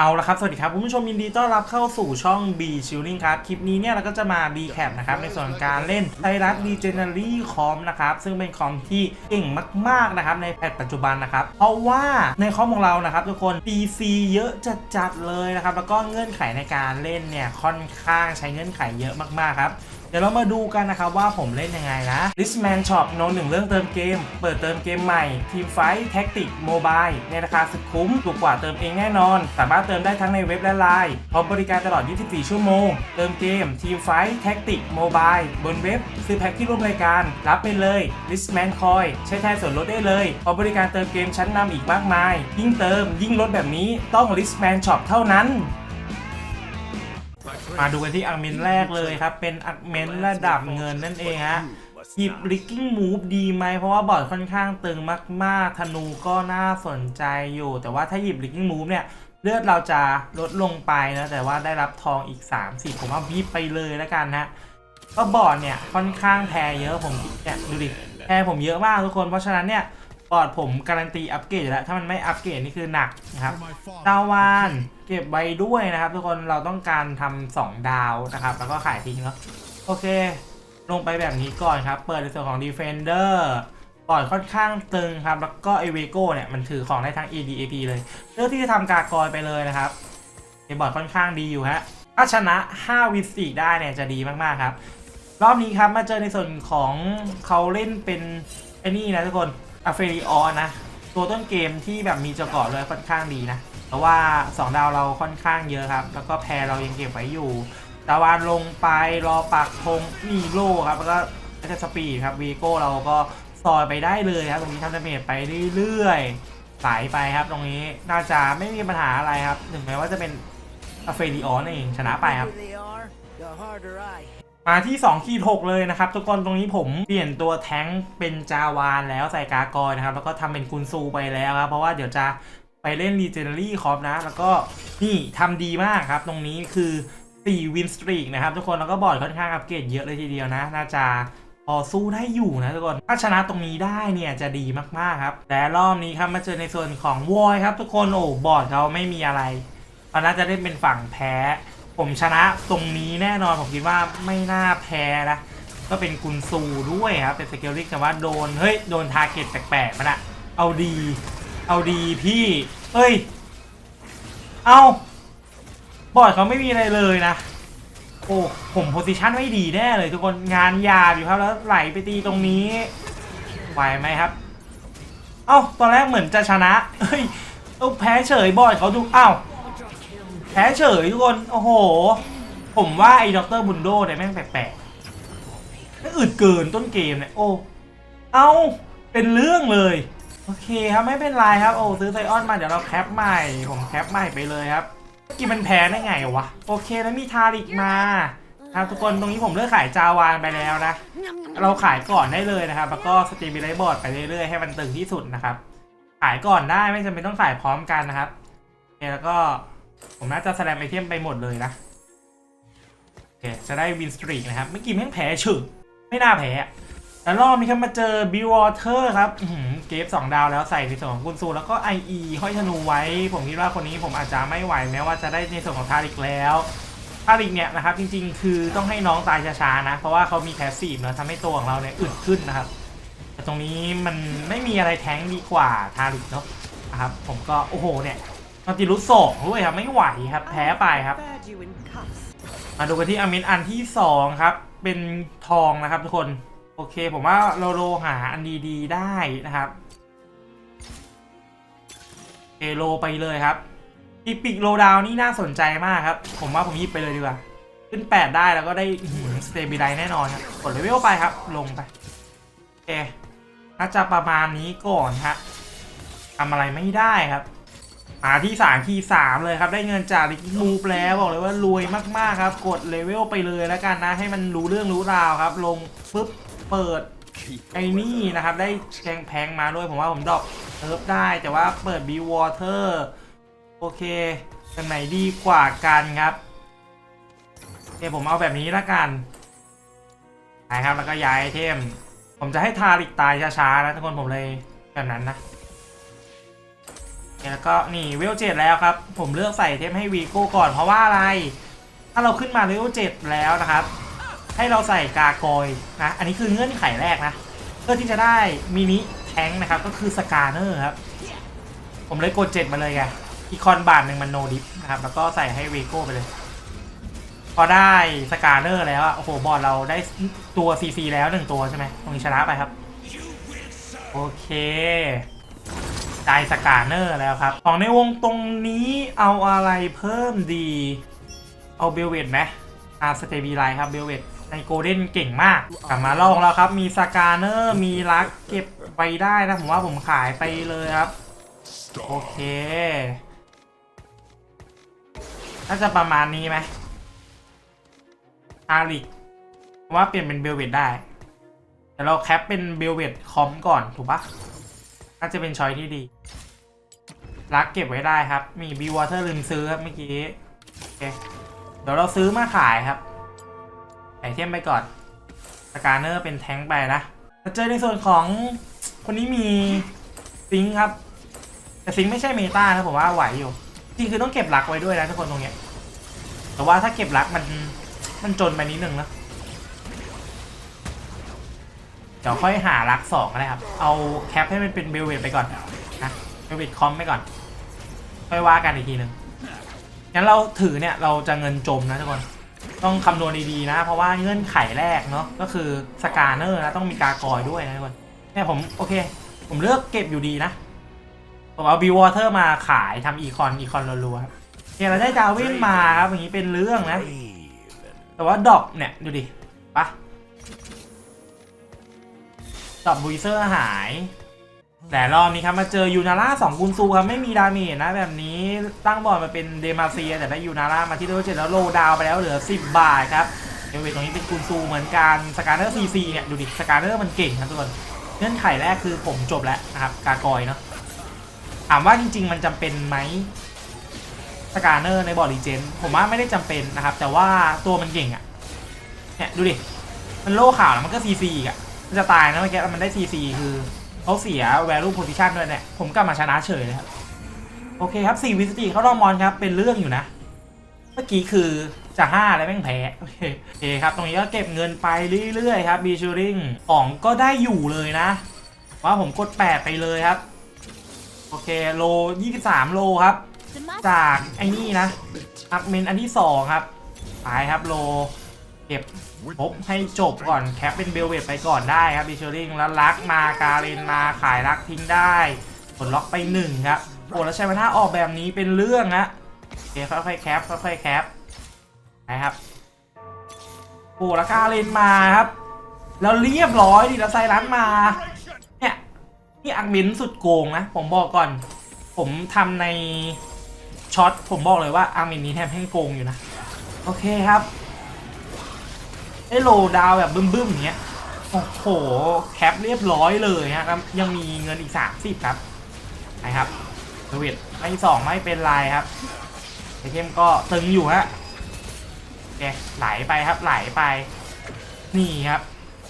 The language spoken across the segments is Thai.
เอาละครับ สวัสดีครับ คุณผู้ชมยินดีต้อนรับเข้าสู่ช่อง B Shielding ครับ คลิปนี้เนี่ยเราก็จะมา B Cap นะครับ ในส่วนการเล่นไทรัสดีเจเนอรี่คอมนะครับ ซึ่งเป็นคอมที่เก่งมาก ๆ นะครับ ในแพทปัจจุบันนะครับ เพราะว่าในคอมของเรานะครับ ทุกคน PC เยอะจัดๆเลยนะครับ แล้วก็เงื่อนไขในการเล่นเนี่ยค่อนข้างใช้เงื่อนไขเยอะมาก ๆ ครับ เดี๋ยวเรามาดูกันนะครับว่าผมเล่นยังไงนะ Listman Shop โนหนึ่งเรื่องเติมเกม เปิดเติมเกมใหม่ทีมไฟท์แท็กติกโมบายในราคาสุดคุ้มถูกกว่าเติมเองแน่นอน สามารถเติมได้ทั้งในเว็บและไลน์พร้อมบริการตลอด 24 ชั่วโมง เติมเกมทีมไฟท์แท็กติกโมบายบนเว็บ ซื้อแพ็คที่ร่วมรายการ รับไปเลย Listman Coin ใช้แทนส่วนลดได้เลยพร้อมบริการเติมเกมชั้นนำอีกมากมาย ยิ่งเติมยิ่งลดแบบนี้ต้อง Listman Shop เท่านั้น มาดูกันที่อักเมนแรกเลยครับ เป็นอักเมนระดับเงินนั่นเองฮะหยิบ l ิ c กิ้งมูฟดีไหมเพราะว่าบอร์ดค่อนข้างตึงมาก ๆ ธนูก็น่าสนใจอยู่ แต่ว่าถ้าหยิบ l ิ c กิ้งมูฟเนี่ย เลือดเราจะลดลงไปนะ แต่ว่าได้รับทองอีก 3 4 ผมว่าวิบไปเลยแล้วกันนะก็บอร์ดเนี่ยค่อนข้างแพ้เยอะผมเนี่ยดูดิแพ้ผมเยอะมากทุกคน เพราะฉะนั้นเนี่ยบอร์ดผมการันตีอัปเกรดแล้วถ้ามันไม่อัปเกรดนี่คือหนักนะครับดาววาน เก็บไว้ด้วยนะครับ ทุกคนเราต้องการทำสองดาวนะครับ แล้วก็ขายทิ้งเนาะโอเค ลงไปแบบนี้ก่อนครับ เปิดในส่วนของ Defender บอร์ดค่อนข้างตึงครับ แล้วก็ a v e g o เนี่ยมันถือของได้ทั้ง AD AP เลยเลือกที่จะทำกากอยไปเลยนะครับในบอร์ดค่อนข้างดีอยู่ฮะถ้าชนะ 5 วิสีได้เนี่ยจะดีมากๆครับ รอบนี้ครับมาเจอในส่วนของเขาเล่นเป็นไอ้นี่นะทุกคนอเฟริออนะ ตัวต้นเกมที่แบบมีจาะเกาะเลยค่อนข้างดีนะ เพราะว่า 2 ดาวเราค่อนข้างเยอะครับ แล้วก็แพรเรายังเก็บไว้อยู่ ตะวันลงไปรอปักธงมีโลครับแล้วก็แอตสปีดครับวีโก้เราก็ซอยไปได้เลยครับตรงนี้ทำดาเมจไปเรื่อยๆไหลไปครับ ตรงนี้น่าจะไม่มีปัญหาอะไรครับถึงแม้ว่าจะเป็นอเฟริออนเองชนะไปครับมาที่2ขีด6เลยนะครับ ทุกคนตรงนี้ผมเปลี่ยนตัวแท้งเป็นจาวานแล้วใส่กากอยนะครับ แล้วก็ทำเป็นกุนซูไปแล้วครับ เพราะว่าเดี๋ยวจะ เล่นรีเจน e รี่คอปนะ แล้วก็นี่ทำดีมากครับ ตรงนี้คือ 4 วินสตรีกนะครับ ทุกคนแล้วก็บอร์ดค่อนข้างอัปเกรดเยอะเลยทีเดียวนะ น่าจะพอสู้ได้อยู่นะทุกคน ถ้าชนะตรงนี้ได้เนี่ยจะดีมากๆครับ แต่รอบนี้ครับมาเจอในส่วนของวอยครับ ทุกคนโอ้บอร์ดเขาไม่มีอะไรตอนน่าจะได้เป็นฝั่งแพ้ ผมชนะตรงนี้แน่นอนผมคิดว่าไม่น่าแพ้นะก็เป็นกุนซูด้วยครับเป็นสเกลลิกแต่ว่าโดนเฮ้ยโดนทาร์เก็ตแปลกๆมันอะเอาดี เอาดีพี่ เฮ้ย เอาบอร์ดเขาไม่มีอะไรเลยนะ โอ้ ผมโพซิชันไม่ดีแน่เลยทุกคนงานยาอยู่ครับแล้วไหลไปตีตรงนี้ ไหวไหมครับ เอ้า ตอนแรกเหมือนจะชนะ เฮ้ย เอาแพ้เฉยบอร์ดเขาดูอ้าวแพ้เฉยทุกคน โอ้โห ผมว่าไอ้ด็อกเตอร์บุนโดเนี่ยแม่งแปลกๆไม่อึดเกินต้นเกมเนี่ย โอ้ เอาเป็นเรื่องเลย โอเคครับไม่เป็นไรครับโอ้ซื้อไซออนมาเดี๋ยวเราแคปใหม่ ผมแคปใหม่ไปเลยครับกี้มันแพ้ได้ไงวะโอเคแล้วมีทาริกมาครับทุกคนตรงนี้ผมเลิกขายจาวานไปแล้วนะ เราขายก่อนได้เลยนะครับ แล้วก็สตรีมบิไลบอร์ดไปเรื่อยๆให้มันตึงที่สุดนะครับ ขายก่อนได้ไม่จำเป็นต้องขายพร้อมกันนะครับโอเคแล้วก็ผมน่าจะแสดงไอเทมไปหมดเลยนะโอเคจะได้วินสตรีกนะครับเมื่อกี้แม่งแพ้เฉยไม่น่าแพ้ แล้วรอบนี้ครับมาเจอบิวอเตอร์ครับเกฟสองดาวแล้วใส่ในส่วนของกุนซู แล้วก็ IE ห้อยธนูไว้ ผมคิดว่าคนนี้ผมอาจจะไม่ไหวแม้ว่าจะได้ในส่วนของทาริกแล้วทาริกเนี่ยนะครับจริงๆ คือต้องให้น้องตายช้าๆนะ เพราะว่าเขามีแพสซีฟเนอะทำให้ตัวของเราเนี่ยอึดขึ้นนะครับ แต่ตรงนี้มันไม่มีอะไรแท้งดีกว่าทาริกเนาะนะครับผมก็โอ้โหเนี่ยมันติรุสสองด้วยครับไม่ไหวครับแพ้ไปครับมาดูกันที่อามินอันที่สองครับเป็นทองนะครับทุกคน โอเค ผมว่าเราโลหาอันดีๆได้นะครับเอโลไปเลยครับอีปิกโลดาวนี่น่าสนใจมากครับ ผมว่าผมยิบไปเลยดีกว่า ขึ้น 8 ได้แล้วก็ได้สเตบิไลแน่นอนครับ กดเลเวลไปครับ ลงไปโอเคน่าจะประมาณนี้ก่อนฮะทำอะไรไม่ได้ครับมาที่สามคีย์สามเลยครับ ได้เงินจากลิกมูฟแล้วบอกเลยว่ารวยมากๆครับ กดเลเวลไปเลยแล้วกันนะ ให้มันรู้เรื่องรู้ราวครับ ลงปุ๊บ เปิดไอ้นี่นะครับ ได้แพงแพงมาด้วยผมว่าผมดรอปเทิร์ฟได้แต่ว่าเปิดบีวอเตอร์โอเคกันไหนดีกว่ากันครับโอเคผมเอาแบบนี้ละกันนะครับแล้วก็ย้ายไอเทม ผมจะให้ทาริกตายช้าๆนะทุกคนผมเลยแบบนั้นนะแล้วก็นี่เวลเจ็ดแล้วครับ ผมเลือกใส่เทมให้วีโก้ก่อนเพราะว่าอะไร ถ้าเราขึ้นมาเลเวลเจ็ดแล้วนะครับ ให้เราใส่กากอยนะอันนี้คือเงื่อนไขแรกนะ เพื่อที่จะได้มินิแทงนะครับก็คือสกาเนอร์ครับ ผมเลยกดเจ็ดมาเลยไงอีคอนบาทหนึ่งมันโนดิฟนะครับแล้วก็ใส่ให้วีโก้ไปเลย พอได้สกาเนอร์แล้วอะโอ้โหบอลเราได้ตัวซีซีแล้วหนึ่งตัวใช่ไหมตรงนี้ชนะไปครับ โอเคได้สกาเนอร์แล้วครับของในวงตรงนี้เอาอะไรเพิ่มดี เอาเบลเวตไหมอาสเตบีไลครับเบลเวต ในโกลเด้นเก่งมากกลับมาลองแล้วครับ มีสกาเนอร์มีลักเก็บไปได้นะ ผมว่าผมขายไปเลยครับ โอเคน่าจะประมาณนี้ไหมอาริกว่าเปลี่ยนเป็นเบลเวตได้แต่เราแคปเป็นเบลเวตคอมก่อนถูกปะน่าจะเป็นช้อยที่ดี รักเก็บไว้ได้ครับ มีบีวอเตอร์ลืมซื้อครับเมื่อกี้ โอเค เดี๋ยวเราซื้อมาขายครับ ไอเทมไปก่อนสกาเนอร์เป็นแท้งไปนะมาเจอในส่วนของคนนี้มีซิงครับ แต่ซิงไม่ใช่เมตานะผมว่าไหวอยู่ จริงคือต้องเก็บรักไว้ด้วยนะทุกคนตรงเนี้ย แต่ว่าถ้าเก็บรักมันมันจนไปนิดนึงนะเดี๋ยวค่อยหารักสองก็ได้ครับ เอาแคปให้มันเป็นเบลเวตไปก่อนนะเบลเวตคอมไปก่อน ค่อยว่ากันอีกทีหนึ่งงั้นเราถือเนี่ยเราจะเงินจมนะทุกคน ต้องคำนวณดีๆนะ เพราะว่าเงื่อนไขแรกเนาะก็คือสกาเนอร์นะต้องมีกากอยด้วยนะทุกคนเนี่ยผมโอเค ผมเลือกเก็บอยู่ดีนะ ผมเอาบิวอเตอร์มาขายทำอีคอนอีคอนรัวๆเนี่ยเราได้ดาวินมาครับอย่างนี้เป็นเรื่องนะ แต่ว่าดอปเนี่ยดูดิปะดอปบุยเซอร์หาย แต่รอบนี้ครับมาเจอยูนาร่าสองกุนซูครับไม่มีดาเมจนะแบบนี้ตั้งบอลมาเป็นเดมาเซีย แต่ได้ยูนาร่ามาที่เลเวลเจ็ดแล้วโลดาวไปแล้วเหลือ 10 บาทครับเอเวตรงนี้เป็นกุนซูเหมือนกันสกาเนอร์ซีซีเนี่ยดูดิสกาเนอร์มันเก่งครับทุกคนเงื่อนไขแรกคือผมจบแล้วนะครับกากอยเนาะถามว่าจริง ๆ มันจำเป็นไหมสกาเนอร์ในบอร์ดรีเจนผมว่าไม่ได้จำเป็นนะครับ แต่ว่าตัวมันเก่งอะเนี่ยดูดิมันโล่ข่าวแล้วมันก็ซีซีอีกอะมันจะตายนะเมื่อกี้มันได้ซีซีคือ เขาเสีย value position ด้วยเนี่ย ผมกลับมาชนะเฉยเลยครับ โอเคครับ4วิสตีเขาลองมอนครับ เป็นเรื่องอยู่นะ เมื่อกี้คือจะ5แล้วแม่งแพ้โอเคโอเคครับ ตรงนี้ก็เก็บเงินไปเรื่อยๆครับบีชูริงของก็ได้อยู่เลยนะ ว่าผมกด 8 ไปเลยครับ โอเคโล 23 โลครับ จากไอ้นี่นะอัพเมนอันที่ 2 ครับ ไปครับโล เก็บ พบให้จบก่อนแคปเป็นเบลเวตไปก่อนได้ครับบิชริงแล้วลักมาการเรนมาขายลักทิ้งได้ผลล็อกไปหนึ่งครับโอ้แล้วใช้มาท่าออกแบบนี้เป็นเรื่องนะโอเคค่อยๆแคปค่อยๆแคปนะครับโอ้แล้วการเรนมาครับแล้วเรียบร้อยดิแล้วไซรัสมาเนี่ยนี่อักมินสุดโกงนะผมบอกก่อน ผมทำในช็อตผมบอกเลยว่าอักมินนี้แทบแห้งโกงอยู่นะโอเคครับ ไอ้โลดาวแบบบึ้มๆอย่างเงี้ย โอ้โห แคปเรียบร้อยเลยฮะครับยังมีเงินอีกสามสิบครับนะครับเวิดไม่สองไม่เป็นไรครับไอเทมก็ตึงอยู่ฮะโอเคไหลไปครับไหลไป นี่ครับ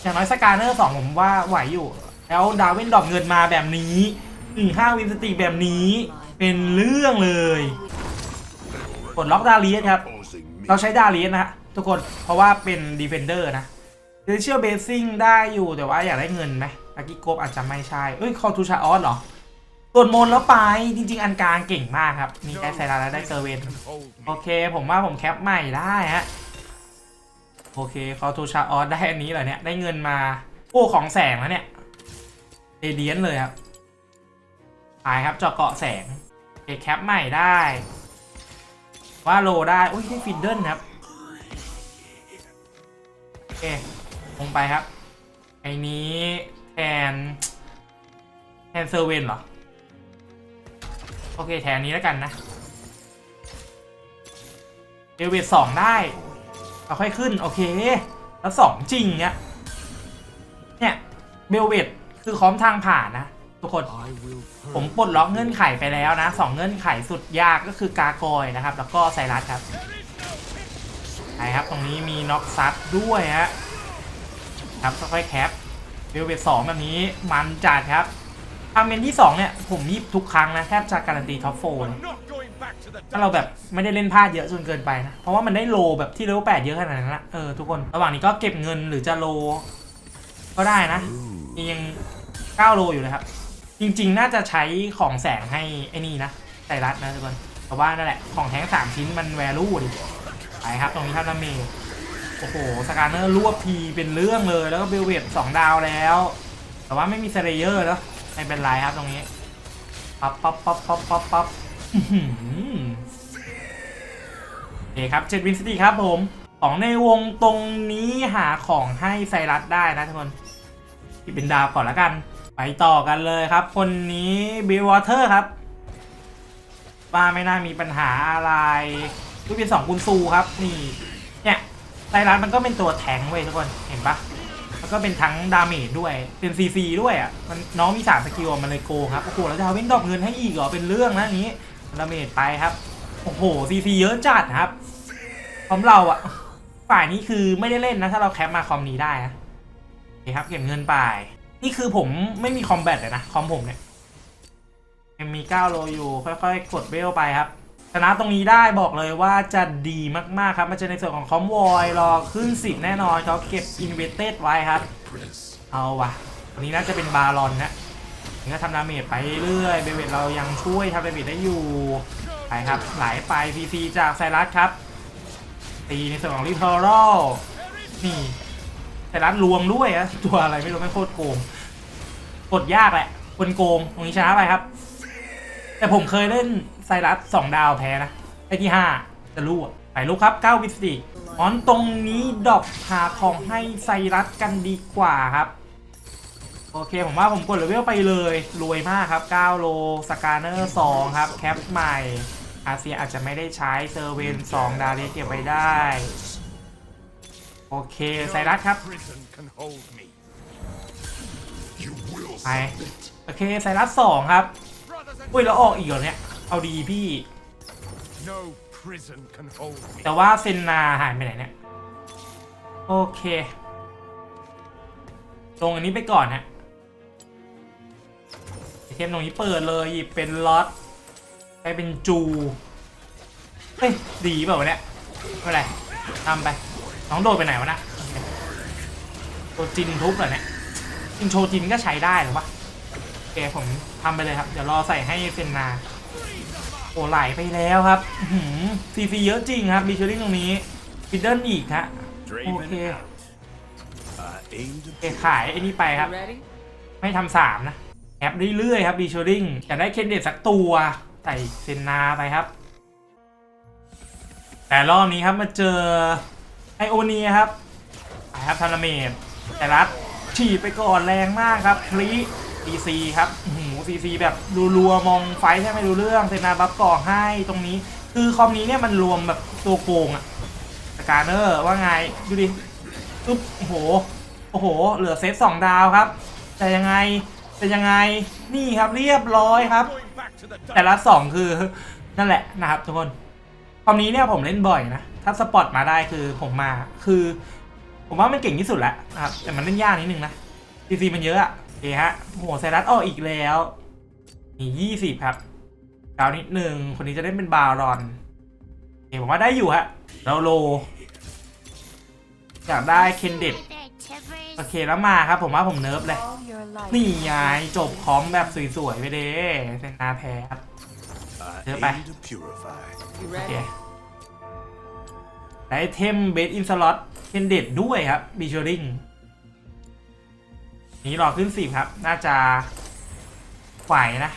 อย่างน้อยสกาเนอร์สองผมว่าไหวอยู่ แล้วดาวินดรอปเงินมาแบบนี้หนึ่งห้าวินสติแบบนี้เป็นเรื่องเลยกดล็อกดาเลียสครับ เราใช้ดาเลียสนะฮะ ทุกคนเพราะว่าเป็นดีเฟนเดอร์นะเดเชียลเบสซิ่งได้อยู่แต่ว่าอยากได้เงินไหมอากิโกบอาจจะไม่ใช่ เอ้ย คอทูชาออสเหรอส่วนมนต์แล้วไปจริง ๆ อันกลางเก่งมากครับ มีได้ไซราแล้วได้เซอร์เวนโอเค ผมว่าผมแคปใหม่ได้ฮะโอเค คอทูชาออสได้อันนี้เหรอเนี่ย ได้เงินมาโอ้ของแสงแล้วเนี่ยเอเดียนเลยครับตายครับเจาะเกาะแสงโอเคแคปใหม่ได้ ว่าโลได้ อุ้ยได้ฟินเดิลครับโอ เคลงไปครับ ไอ้นี้แทน แทนเซอร์เวนเหรอ โอเค แทนนี้แล้วกันนะเดวิดสองได้เอาค่อยขึ้น โอเค แล้วสองจริงเนี่ยเนี่ยเบลเวตคือคอมทางผ่านนะ ทุกคน ผมปลดล็อกเงื่อนไขไปแล้วนะสองเงื่อนไขสุดยากก็คือกากอยนะครับ แล้วก็ไซรัสครับ ไปครับ ตรงนี้มีน็อกซัดด้วยฮะครับค่อยๆแคปเบลเวตสองแบบนี้มันจัดครับอาเมนที่ 2 เนี่ย ผมยิบทุกครั้งนะ แทบจะการันตีท็อปโฟเลย Not going back to the ถ้าเราแบบไม่ได้เล่นพลาดเยอะจนเกินไปนะ เพราะว่ามันได้โลแบบที่เลเวลแปดเยอะขนาดนั้นนะเออทุกคนระหว่างนี้ก็เก็บเงินหรือจะโล ก็ได้นะยัง9โลอยู่เลยครับ จริง ๆ น่าจะใช้ของแสงให้ไอ้นี่นะไตรัดนะทุกคนแต่ว่านั่นแหละของแท้ง3ชิ้นมันแวลูดิ ไปครับ ตรงนี้ท่านนาเมจโอ้โหสกาเนอร์รวบทีเป็นเรื่องเลยแล้วก็เบลเวตสองดาวแล้ว แต่ว่าไม่มีเซเลเยอร์แล้วไม่เป็นไรครับตรงนี้ปั๊บปั๊บปั๊บปั๊บปั๊บปั๊บอื้อหือโอเคครับเจ็ดวินสตีครับผมของในวงตรงนี้หาของให้ไซรัสได้นะทุกคนที่เป็นดาวก่อนละกัน ไปต่อกันเลยครับ คนนี้บิววอเตอร์ครับว่าไม่น่ามีปัญหาอะไร ผู้เป็นสองกุนซูครับนี่เนี่ยไซรัสมันก็เป็นตัวแทงเว้ยทุกคนเห็นปะแล้วก็เป็นทั้งดาเมจด้วยเป็นซีซีด้วยอะมันน้องมีสามสกิลมันเลยโกครับโอ้โหแล้วจะเอาเว้นดอกเงินให้อีกเหรอเป็นเรื่องนะอย่างนี้ดาเมจไปครับโอ้โหซีซีเยอะจัดครับพร้อมเราอะฝ่ายนี้คือไม่ได้เล่นนะ ถ้าเราแคปมาคอมนี้ได้นะโอเคครับเก็บเงินไปนี่คือผมไม่มีคอมแบทเลยนะคอมผมเนี่ยยังมี9โลอยู่ค่อยๆ กดเวลไปครับ ชนะตรงนี้ได้บอกเลยว่าจะดีมากๆครับมันจะในส่วนของคอมวอยรอขึ้นสิบแน่นอนเขาเก็บอินเวสเต็ดไว้ครับ เอาวะวันนี้น่าจะเป็นบารอนนะถึงจะทำดาเมจไปเรื่อยเบเวตเรายังช่วยทำดาเมจได้อยู่ไปครับไหลไปพีซีจากไซรัสครับ ตีในส่วนของลิทอรัลนี่ไซรัสรวมด้วยอะตัวอะไรไม่รู้ไม่โคตรโกงกดยากแหละคนโกงตรงนี้ชนะไปครับ แต่ผมเคยเล่น ไซรัสสองดาวแพ้นะไอที่ห้าจะรู้อะไปลูกครับ9วิสติกออนตรงนี้ดอกหาของให้ไซรัสกันดีกว่าครับโอเค ผมว่าผมกดเลเวลไปเลยรวยมากครับ 9 โลสกาเนอร์ 2 ครับ แคปใหม่ อาเซียอาจจะไม่ได้ใช้เซอร์เวน 2 ดาเรียเก็บไว้ได้ โอเค ไซรัสครับ ไป โอเค ไซรัส 2 ครับ อุ้ย แล้วออกอีกเหรอเนี่ย เอาดีพี่ no prison can hold me. แต่ว่าเซนนาหายไปไหนเนี่ย โอเค ตรงอันนี้ไปก่อนฮะไอเทมตรงนี้เปิดเลยหยิบเป็นล็อตไปเป็นจูเฮ้ยดีเปล่าวะเนี่ยไม่เป็นไรทำไป น้องโดดไปไหนวะนะโชจินทุบเหรอเนี่ยจริงโชจินก็ใช้ได้หรือปะโอเคผมทำไปเลยครับ เดี๋ยวรอใส่ให้เซนนาโอ้ไหลไปแล้วครับซีซีเยอะจริงครับมีเชอรี่ตรงนี้ฟิดเดิลอีกฮะ Draven Okay. out. I aim to เอขายไอ้นี่ไปครับ Ready? ไม่ทำสามนะแอปเรื่อยๆครับดีเชอริงอยากได้เคนเดตสักตัวใส่เซนนาไปครับ แต่รอบนี้ครับมาเจอไอโอเนียครับไปครับทานาเมดแต่รัดฉีดไปก่อนแรงมากครับคลี ดีซีครับหูซีซีแบบรัวๆมองไฟแทบไม่รู้เรื่องเซนาบัฟก่อให้ตรงนี้ คือคอมนี้เนี่ยมันรวมแบบตัวโกงอะสการเนอร์ว่าไงดูดิอึ๊บโอ้โหโอ้โห เหลือเซตสองดาวครับ แต่ยังไงแต่ยังไงนี่ครับเรียบร้อยครับ แต่ละสองคือนั่นแหละนะครับทุกคนความนี้เนี่ยผมเล่นบ่อยนะถ้าสปอตมาได้คือผมมาคือ ผมว่ามันเก่งที่สุดแล้วนะครับแต่มันเล่นยากนิดนึงนะซีซีมันเยอะอะ เคฮะโหไซรัสออกอีกแล้วมียี่สิบครับดาวนิดหนึ่งคนนี้จะเล่นเป็นบารอนโอเคผมว่าได้อยู่ฮะเราโลอยากได้เคนเด็ดโอเคแล้วมาครับ ผมว่าผมเนิร์ฟเลย นี่ไงจบคอมแบบสวยๆไปเด้เซนนาแพ้ครับ I Yep, bye. aim to purify. You โอเคได้เทมเบสอินสล็อตเคนเด็ดด้วยครับบีชอริง นี้รอขึ้นสิบครับ น่าจะไหวนะ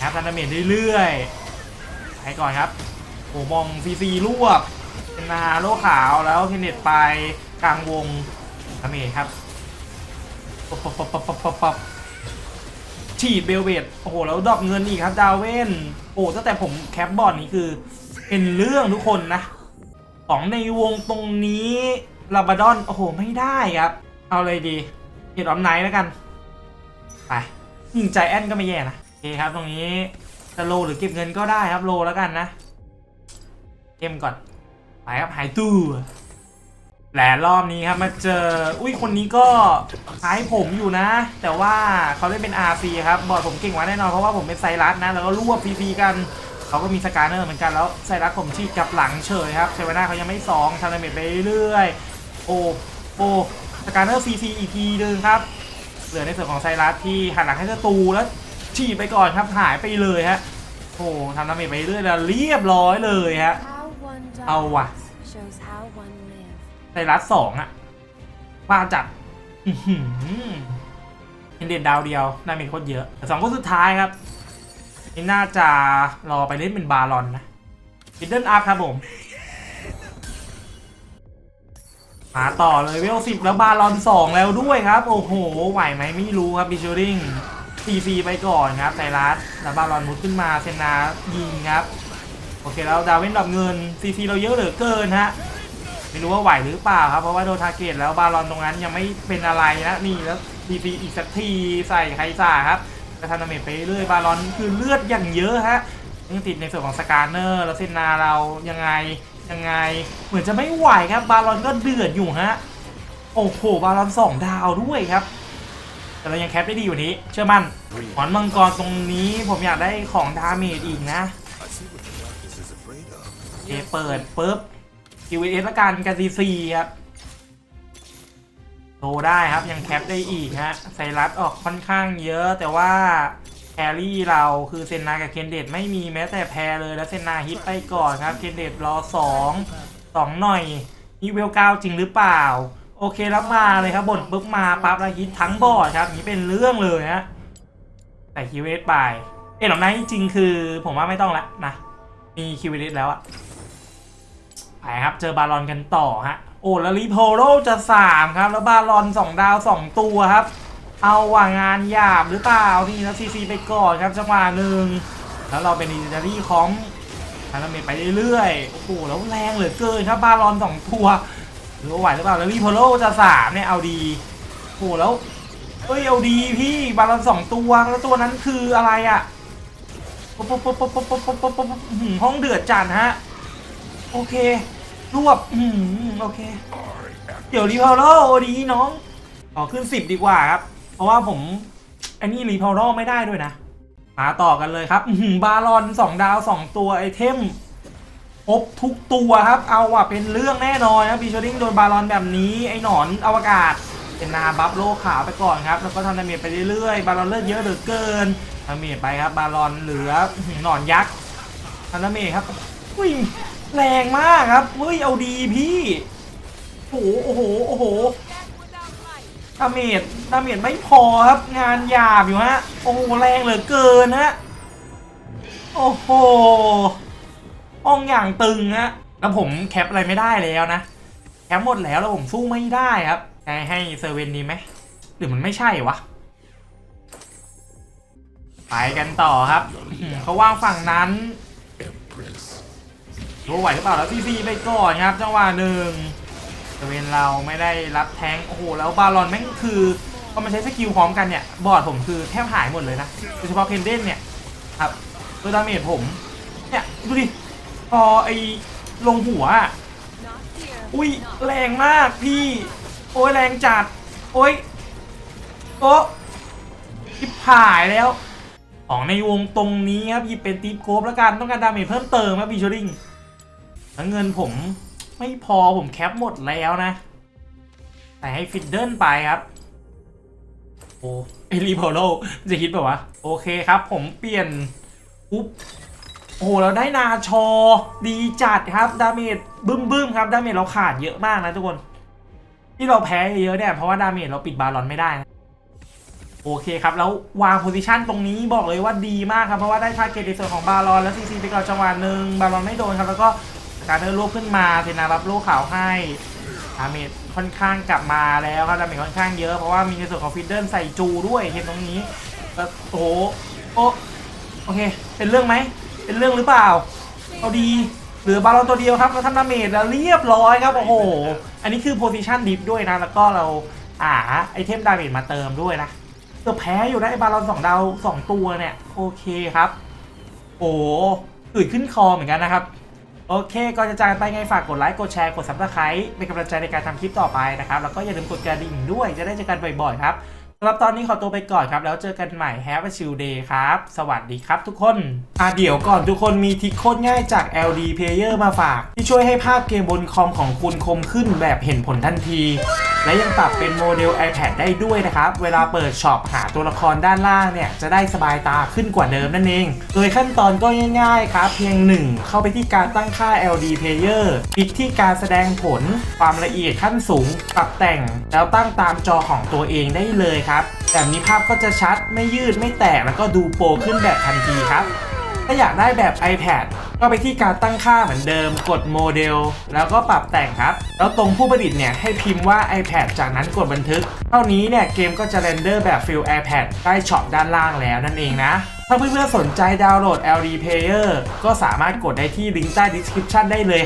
ครับทันดาเมจเรื่อยๆไปก่อนครับโอ้มองซีซีรวบเป็นนาโลขาวแล้วเคนเด็ดไปกลางวงดาเมจครับปั๊บปั๊บปั๊บปั๊บปั๊บปับฉีดเบลเวตโอ้โห แล้วดอปเงินอีกครับ ดาวเวนโอ้ตั้งแต่ผมแคปบอร์ดนี้คือ เป็นเรื่องทุกคนนะ ของในวงตรงนี้ลาบาดอน โอ้โห ไม่ได้ครับ เอาเลยดี เห็ดออมไนท์แล้วกัน ไปยิงใจแอนก็ไม่แย่นะ โอเคครับตรงนี้จะโลหรือเก็บเงินก็ได้ครับโลแล้วกันนะเกมก่อน ไปครับหายตู้แหละรอบนี้ครับมาเจอ อุ้ยคนนี้ก็คล้ายผมอยู่นะ แต่ว่าเขาเล่นเป็น RC ครับ บอดผมเก่งกว่าแน่นอน เพราะว่าผมเป็นไซรัสนะ แล้วก็รวบฟรีๆกัน เขาก็มีสกาเนอร์เหมือนกัน แล้วไซรัสผมฉีดกับหลังเฉยครับเซเวน่าเขายังไม่สองทำดาเมจไปเรื่อย โอ้โอ้ สกาเนอร์ฟรีๆอีกทีนึงครับ เหลือในส่วนของไซรัสที่หันหลังให้ศัตรูแล้วฉีดไปก่อนครับหายไปเลยฮะโอ้ทำดาเมจไปเรื่อยแล้วเรียบร้อยเลยฮะ How one dies เอาว่ะ shows how one lives. ไทรัสสองอะบ้าจัดอื้อหือเป็นเด่นดาวเดียวน่ามีโคตรเยอะแต่สองคนสุดท้ายครับนี่น่าจะรอไปเล่นเป็นบาลอนนะฟิดเดิลอัพครับผม มาต่อเลยเวลสิบแล้วบาลอนสองแล้วด้วยครับ โอ้โห ไหวไหมไม่รู้ครับบิชูริงซีซีไปก่อนครับไทรัสแล้วบาลอนมุดขึ้นมาเซนายิงครับ โอเคแล้วดาวเวนดับเงินซีซีเราเยอะเหลือเกินฮะไม่รู้ว่าไหวหรือเปล่าครับ เพราะว่าโดนทาร์เกตแล้วบาลอนตรงนั้นยังไม่เป็นอะไรนะนี่แล้วดีพีอีกสักทีใส่ไคซ่าครับกระทำดาเมจไปเรื่อยบาลอนคือเลือดอย่างเยอะฮะยังติดในส่วนของสกาเนอร์แล้วเซนนาเรายังไง ยังไง เหมือนจะไม่ไหวครับ บาลอนก็เดือดอยู่ฮะ โอ้โห บาลอนสองดาวด้วยครับ แต่เรายังแคปได้ดีอยู่านี้ เชื่อมั่นหอนมังกรตรงนี้ผมอยากได้ของดาเมจอีกนะโอเคเปิดปุ๊บ QS ละกันกันซีซีครับโตได้ครับยังแคปได้อีกฮะไซรัสออกค่อนข้างเยอะแต่ว่า แครี่เราคือเซนนากับเคนเดตไม่มีแม้แต่แพรเลยแล้วเซนนาฮิตไปก่อนครับเคนเดตรอสองสองหน่อยนี่เวลเก้าจริงหรือเปล่า โอเคแล้วมาเลยครับบนปุ๊บมาปั๊บแล้วฮิตทั้งบอร์ดครับนี่เป็นเรื่องเลยฮะแต่ QS ไปเอ็นหลอกนั้นจริงๆคือ ผมว่าไม่ต้องละนะมี QS แล้วอะไปครับเจอบาลอนกันต่อฮะโอ้แล้วรีโพโรจะ3ครับแล้วบาลอน2ดาว2ตัวครับ เอาว่างานหยาบหรือเปล่านี่แล้วซีซีไปก่อนครับจังหวะหนึ่งแล้วเราเป็นอินเตอรี่ของทางดาเมไปเรื่อยๆโอ้โหแล้วแรงเหลือเกินครับบาลอน2ตัวหรือว่าไหวหรือเปล่าแล้วรีโพโรจะ3เนี่ยเอาดีโอ้โหแล้วเอ้ยเอาดีพี่บาลอน2ตัวแล้วตัวนั้นคืออะไรอะปุ๊บปุ๊บปุ๊บปุ๊บปุ๊บปุ๊บปุ๊บปุ๊บห้องเดือดจัดฮะโอเครวบอืมโอเค เดี๋ยวรีพาวโลดีน้องขอขึ้นสิบดีกว่าครับ ราะว่าผมไอันนี้รีพาวโลไม่ได้ด้วยนะ มาต่อกันเลยครับบาลอนสองดาวสองตัวไอเทมครบทุกตัวครับ เอาอะเป็นเรื่องแน่นอนครับบีชอริงโดนบาลอนแบบนี้ไอหนอนอวกาศเป็นนาบัฟโลขาวไปก่อนครับ แล้วก็ทำดาเมจไปเรื่อยๆ บาลอนเลือดเยอะเหลือเกินดาเมจไปครับ บาลอนเหลือหนอนยักษ์ทำดาเมจครับอุ้ยแรงมากครับเฮ้ยเอาดีพี่โอ้โหโอ้โหโอ้โหาเมจดาเมจไม่พอครับ งานหยาบอยู่ฮะ โอ้โหแรงเหลือเกินฮะ โอ้โหอ่องอย่างตึงฮะ แล้วผมแคปอะไรไม่ได้แล้วนะ แคปหมดแล้วแล้วผมสู้ไม่ได้ครับ ให้ให้เซเว่นดีไหม หรือมันไม่ใช่วะ ไปกันต่อครับ เขาว่างฝั่งนั้นรู้ไหวหรือเปล่าแล้วซีซีไปก่อนครับ จังหวะหนึ่ง เวนเราไม่ได้รับแทงโอ้โหแล้วบาลอนแม่งคือพอมันใช้สกิลพร้อมกันเนี่ยบอร์ดผมคือแทบหายหมดเลยนะโดยเฉพาะเคนเดนเนี่ยครับตัวดาเมจผมเนี่ยดูดิพอไอลงหัวอุ้ยแรงมากพี่โอ้ยแรงจัดโอ้ยโอ้ทิพหายแล้ว ของในวงตรงนี้ครับหยิบเป็นตีโกบแล้วกันต้องการดาเมจเพิ่มเติมครับบีชอริงแล้วเงินผม ไม่พอผมแคปหมดแล้วนะ แต่ให้ฟิดเดิลไปครับ โอ้ไอรีโพโลจะคิดแบบว่าโอเคครับ ผมเปลี่ยนปุ๊บโอ้เราได้นาชอ ดีจัดครับ ดาเมจบึ้มบึ้มครับ ดาเมจเราขาดเยอะมากนะทุกคน ที่เราแพ้เยอะเนี่ย เพราะว่าดาเมจเราปิดบาลอนไม่ได้นะโอเคครับ แล้ววางโพซิชันตรงนี้บอกเลยว่าดีมากครับ เพราะว่าได้ทาร์เก็ตในส่วนของบาลอนแล้วซีซีไปก่อนจังหวะหนึ่งบาลอนไม่โดนครับ แล้วก็ การเดินลูกขึ้นมาเทนารับลูกขาวให้ดาเมจค่อนข้างกลับมาแล้วครับดาเมจค่อนข้างเยอะเพราะว่ามีในส่วนของฟิดเดิลใส่จูด้วยเห็นตรงนี้โอ้โหโอ้โอเค เป็นเรื่องไหมเป็นเรื่องหรือเปล่าเอาดีเหลือบาลอนตัวเดียวครับแล้วทำดาเมจแล้วเรียบร้อยครับโอ้โห อันนี้คือโพซิชันดิฟด้วยนะแล้วก็เราอ่าไอเทมดาเมจมาเติมด้วยนะเกือบแพ้อยู่ได้บาลอนสองดาวสองตัวเนี่ยโอเคครับ โอ้อืดขึ้นคอเหมือนกันนะครับ โอเค ก่อนจะจากกันไปไงฝากกดไลค์ กดแชร์ กดซับสไครต์เป็นกำลังใจในการทำคลิปต่อไปนะครับ แล้วก็อย่าลืมกดกระดิ่งด้วย จะได้เจอกันบ่อยๆครับ สำหรับตอนนี้ขอตัวไปก่อนครับ แล้วเจอกันใหม่ Have a chill day ครับ สวัสดีครับทุกคนอะเดี๋ยวก่อนทุกคนมีทิคโคตรง่ายจาก LD Player มาฝาก ที่ช่วยให้ภาพเกมบนคอมของคุณคมขึ้นแบบเห็นผลทันที และยังปรับเป็นโมเดล iPad ได้ด้วยนะครับ เวลาเปิดช็อปหาตัวละครด้านล่างเนี่ย จะได้สบายตาขึ้นกว่าเดิมนั่นเอง โดยขั้นตอนก็ง่ายๆครับ เพียง 1 เข้าไปที่การตั้งค่า LD Player คลิกที่การแสดงผลความละเอียดขั้นสูง ปรับแต่ง แล้วตั้งตามจอของตัวเองได้เลยครับครับแบบนี้ภาพก็จะชัดไม่ยืดไม่แตกแล้วก็ดูโปรขึ้นแบบทันทีครับถ้าอยากได้แบบ iPad ก็ไปที่การตั้งค่าเหมือนเดิม กดโมเดล แล้วก็ปรับแต่งครับ แล้วตรงผู้ผลิตเนี่ยให้พิมพ์ว่า iPad จากนั้นกดบันทึก เท่านี้เนี่ยเกมก็จะเรนเดอร์แบบฟิล iPad ใต้ช็อปด้านล่างแล้วนั่นเองนะ ถ้าเพื่อนๆสนใจดาวน์โหลด LD Player ก็สามารถกดได้ที่ลิงก์ใต้ description ได้เลย